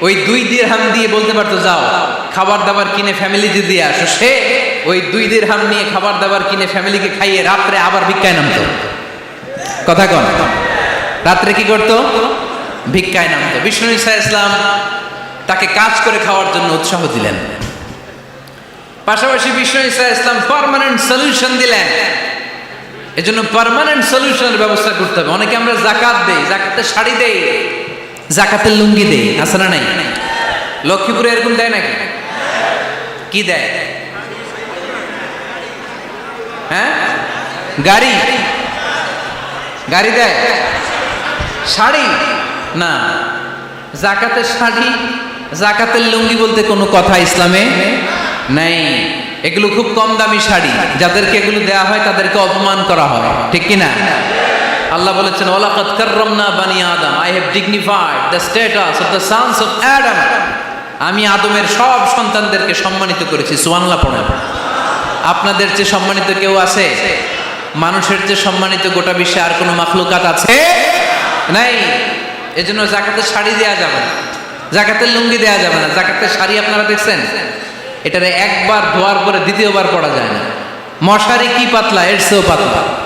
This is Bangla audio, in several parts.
ওই দুই দিরহাম দিয়ে বলতে পারতো, যাও, খাবার দাবার কিনে ফ্যামিলিতে দিয়ে আসো। সে ওই দুই দিরহাম নিয়ে খাবার দাবার কিনে ফ্যামিলিকে খাইয়ে রাত্রে আবার ভিক্ষায় নামতো। কথা কন। রাত্রে কি করতো? ভিক্ষায় নামতো। বিষ্ণু ইসা ইসলাম তাকে কাজ করে খাওয়ার জন্য উৎসাহ দিলেন। পাশাপাশি বিষ্ণু ইসা ইসলাম পারমানেন্ট সলিউশন দিলেন। এজন্য পার্মানেন্ট সলিউশনের ব্যবস্থা করতে হবে। অনেকে আমরা জাকাত দেই জাকাতে শাড়ি দেই। জাকাতের লুঙ্গি দেই আছে না নাই? লক্ষ্মীপুরে এরকম দেয় নাকি? কি দেয়? হ্যাঁ? গাড়ি? গাড়ি দেয়? শাড়ি? না। জাকাতের শাড়ি, জাকাতের লুঙ্গি বলতে কোনো কথা ইসলামে নেই। এগুলো খুব কম দামি শাড়ি। যাদেরকে এগুলো দেওয়া হয়, তাদেরকে অপমান করা হয়। ঠিক কি না আল্লাহ বলেছেন, ওয়ালাকাদ কাররামনা বানি আদম। I have dignified the status of the sons of Adam আমি আদমের সব সন্তানদেরকে সম্মানিত করেছি। সুবহানাল্লাহ পড়ে আপনাদের চেয়ে সম্মানিত কেউ আছে? মানুষের যে সম্মানিত গোটা বিশ্বে আর কোনো মাখলুকাত আছে? নাই। এজন্য জাকাতের শাড়ি দেওয়া যাবে না। জাকাতের লুঙ্গি দেওয়া যাবে না। জাকাতের শাড়ি আপনারা দেখছেন? এটারে একবার ধোয়ার পরে দ্বিতীয়বার পড়া যায় না। মশারি কি পাতলা? এর চেয়েও পাতলা।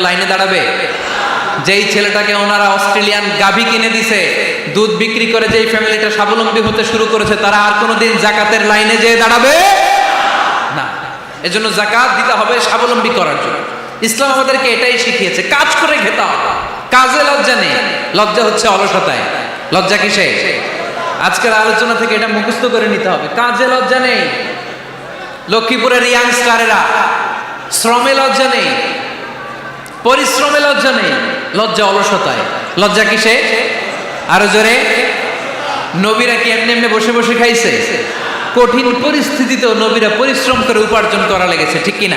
লাইনে দাঁড়াবে? যেই ছেলেটাকে ওনারা অস্ট্রেলিয়ান গাভী কিনে দিছে, দুধ বিক্রি করে যেই ফ্যামিলিটা স্বাবলম্বী হতে শুরু করেছে, তারা আর কোনোদিন জাকাতের লাইনে যেয়ে দাঁড়াবে না। এজন্য জাকাত দিতে হবে স্বাবলম্বী ইসলাম আমাদেরকে এটাই শিখিয়েছে, কাজ করে খেতে হবে। কাজে লজ্জা নেই। লজ্জা হচ্ছে অলসতায়। লজ্জা কিসে আজকের আলোচনা থেকে এটা মুখস্থ করে নিতে হবে। কাজে লজ্জা নেই। লক্ষ্মীপুরের ইয়াংস্টারেরা শ্রমে লজ্জা নেই। পরিশ্রমে লজ্জা নেই। লজ্জা অলসতায়। লজ্জা কিসে আরও জোরে। নবীরা কি এমনি এমনি বসে বসে খাইছে? কঠিন পরিস্থিতিতেও নবীরা পরিশ্রম করে উপার্জন করা লেগেছে, ঠিক কিনা?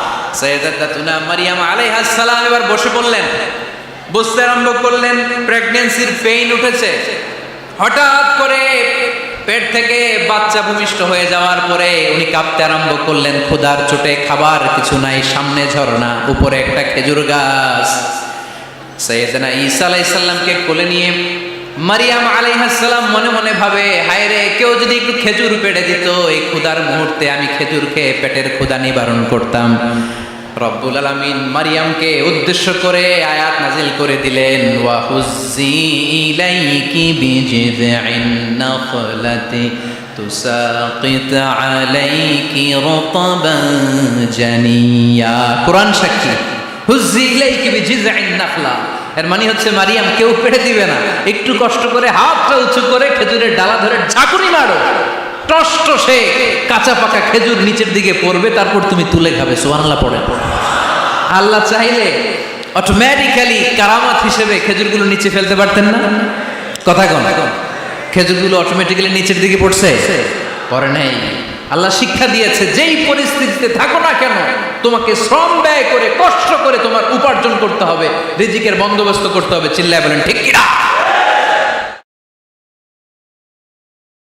সৈয়দাতুনা মারিয়াম আলাইহাস সালাম এবার বসে পড়লেন। বুঝতে আরম্ভ করলেন প্রেগন্যান্সির পেইন উঠেছে। হঠাৎ করে পেট থেকে বাচ্চা ভূমিষ্ঠ হয়ে যাওয়ার পরে উনি কাঁপতে আরম্ভ করলেন, ক্ষুধার চোটে খাবার কিছু নাই, সামনে ঝর্ণা, উপরে একটা খেজুর গাছ। সৈয়দনা ঈসা আলাইসাল্লামকে কোলে নিয়ে মারিয়াম আলাইহাসাল্লাম মনে মনে ভাবে, হায় রে, কেউ যদি একটু খেজুর পেড়ে দিত, এই ক্ষুধার মুহূর্তে আমি খেজুর খেয়ে পেটের ক্ষুদা নিবারণ করতাম। রব্বুল আলামিন মারিয়ামকে উদ্দেশ্য করে আয়াত নাজিল করে দিলেন ওয়া হুজ্জি ইলাইকি বিজিযিন নাখলাতি তুসাকিত আলাইকি রতাবান জানিয়া। কোরআন সাক্ষী, হুজ্জি ইলাইকি বিজিযিন নাখলা এর মানে হচ্ছে মারিয়াম, কেউ পেড়ে দিবে না। একটু কষ্ট করে হাতটা উঁচু করে খেজুরের ডালা ধরে ঝাঁকুনি মারো। টষ্ট সে কাঁচা পাকা খেজুর নিচের দিকে পড়বে, তারপর তুমি তুলে খাবে। সোহানাল্লাহ পড়ে। আল্লাহ চাইলে অটোমেটিক্যালি কারামাত হিসেবে খেজুরগুলো নিচে ফেলতে পারতেন না। কথা কন। খেজুরগুলো অটোমেটিক্যালি নিচের দিকে পড়ছে? পরে নেই। আল্লাহ শিক্ষা দিয়েছে, যেই পরিস্থিতিতে থাকো না কেন, তোমাকে শ্রম ব্যয় করে, কষ্ট করে তোমার উপার্জন করতে হবে, রিজিকের বন্দোবস্ত করতে হবে। চিল্লায় বলেন, ঠিক কিনা?